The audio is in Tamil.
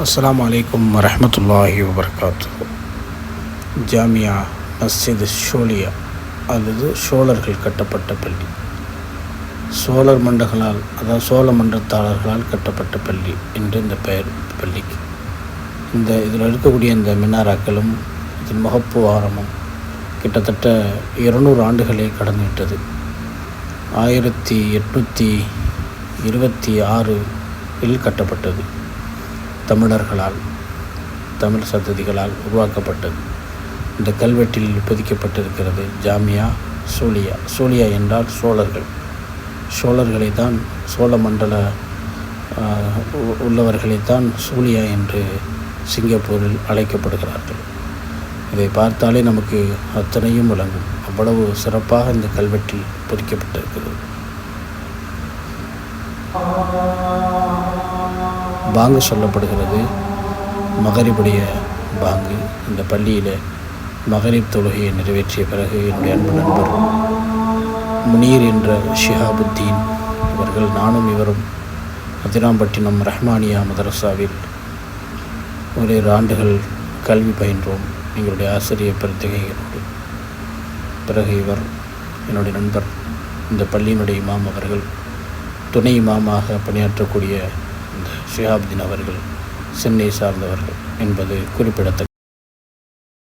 அஸ்லாம் வலைக்கம் வரமத்துல்லாஹி வபர்காத்து ஜாமியா மஸ்ஜித் ஷோலியா அல்லது சோழர்கள் கட்டப்பட்ட பள்ளி. சோழர் மண்டகளால் அதாவது சோழ மன்றத்தாளர்களால் கட்டப்பட்ட பள்ளி என்று இந்த பெயர் பள்ளிக்கு. இந்த இதில் இருக்கக்கூடிய இந்த மினாராக்களும் இதன் முகப்பு ஆரமும் கிட்டத்தட்ட இருநூறு ஆண்டுகளே கடந்துவிட்டது ஆயிரத்தி எட்நூற்றி இருபத்தி ஆறு இல் கட்டப்பட்டது. தமிழர்களால் தமிழ் சந்ததிகளால் உருவாக்கப்பட்டது. இந்த கல்வெட்டில் பொதிக்கப்பட்டிருக்கிறது ஜாமியா சூலியா. சூலியா என்றால் சோழர்கள். சோழர்களை தான் சோழ மண்டல உ- உள்ளவர்களை தான் சூலியா என்று சிங்கப்பூரில் அழைக்கப்படுகிறார்கள். இதை பார்த்தாலே நமக்கு அத்தனையும் விளங்கும். அவ்வளவு சிறப்பாக இந்த கல்வெட்டில் பொறிக்கப்பட்டிருக்கிறது பாங்கு சொல்லப்படுகிறது. மகரிபுடைய பாங்கு. இந்த பள்ளியில் மகரிப் தொழுகையை நிறைவேற்றிய பிறகு என்னுடைய அன்பு நண்பர் முனீர் என்ற ஷிஹாபுத்தீன் இவர்கள் நானும் இவரும் அதிராம்பட்டினம் ரஹ்மானியா மதரசாவில் ஓரிரு ஆண்டுகள் கல்வி பயின்றோம். எங்களுடைய ஆசிரியர் பிரத்திகைகளோடு பிறகு இவர் என்னுடைய நண்பர் இந்த பள்ளியினுடைய இமாம் அவர்கள் துணை இமாமாக பணியாற்றக்கூடிய இந்த அவர்கள் சென்னை சார்ந்தவர்கள் என்பது குறிப்பிடத்தக்கது.